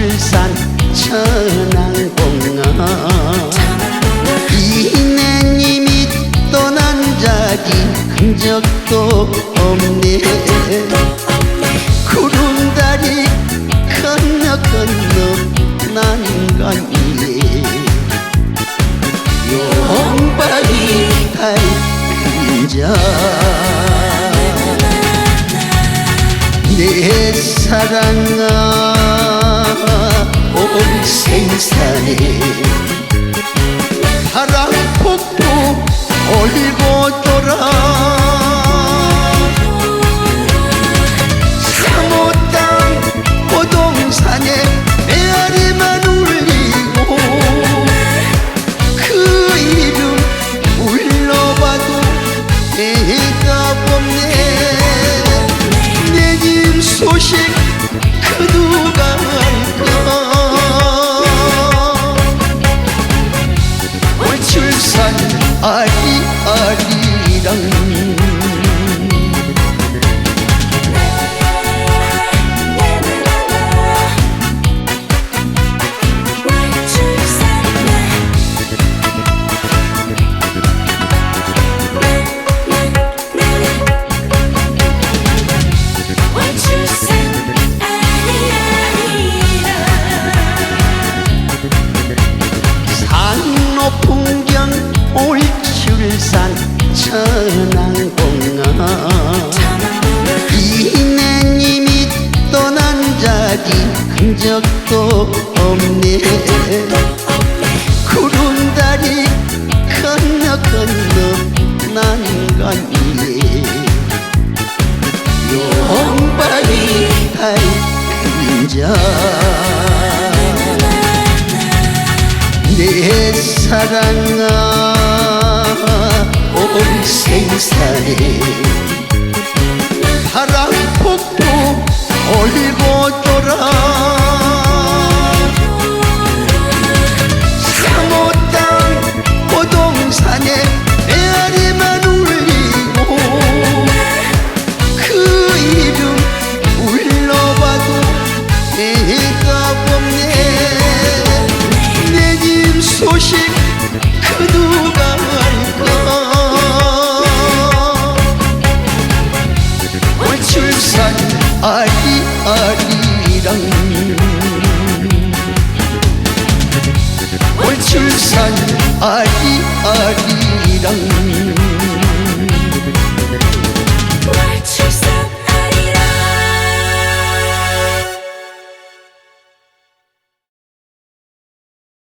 울산 천왕봉어 이내님이 떠난 자기 흔적도 없네. 구름다리 건너 건너 난간이에 용발이 달자 내 사랑아. 온 생산에 바람 폭포 올고 돌아. 사모 땅 고동산에 메아리만 울리고 그 이름 불러봐도 애가 없네. 내집 소식 출산 아리아 이내님이 떠난 자리 흔적도 없네. 구름 다리 건너 건너 난 가니 용박이 달 그림자. 내 사랑아 온 생산에 바람 폭포 올고 돌아 출산 월출산 아리아리랑